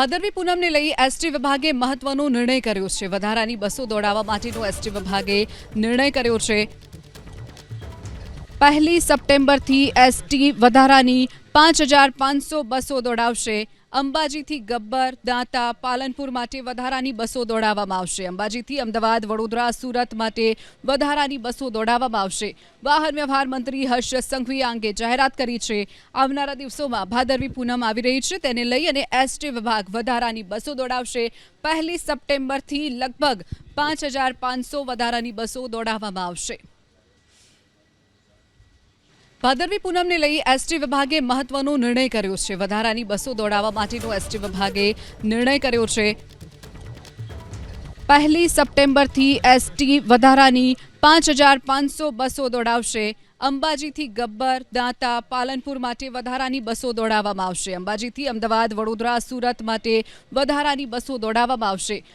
ભાદરવી પૂનમને લઈ એસટી વિભાગે મહત્વનો નિર્ણય કર્યો છે. વધારાની બસો દોડાવવા માટેનો એસટી વિભાગે નિર્ણય કર્યો છે. પહેલી સપ્ટેમ્બરથી એસટી વધારાની પાંચ હજાર પાંચસો બસો દોડાવશે. અંબાજીથી ગબ્બર, દાંતા, પાલનપુર માટે વધારાની બસો દોડાવવામાં આવશે. અંબાજીથી અમદાવાદ, વડોદરા, સુરત માટે વધારાની બસો દોડાવવામાં આવશે. વાહન વ્યવહાર મંત્રી હર્ષ સંઘવીએ આ અંગે જાહેરાત કરી છે. આવનારા દિવસોમાં ભાદરવી પૂનમ આવી રહી છે. તેને લઈ અને એસટી વિભાગ વધારાની બસો દોડાવશે. પહેલી સપ્ટેમ્બરથી લગભગ પાંચ હજાર પાંચસો વધારાની બસો દોડાવવામાં આવશે. ભાદરવી પૂનમને લઈ એસટી વિભાગે મહત્વનો નિર્ણય કર્યો છે. વધારાની બસો દોડાવવા માટેનો એસટી વિભાગે નિર્ણય કર્યો છે. પહેલી સપ્ટેમ્બરથી એસટી વધારાની પાંચ હજાર પાંચસો બસો દોડાવશે. અંબાજીથી ગબ્બર, દાંતા, પાલનપુર માટે વધારાની બસો દોડાવવામાં આવશે. અંબાજીથી અમદાવાદ, વડોદરા, સુરત માટે વધારાની બસો દોડાવવામાં આવશે.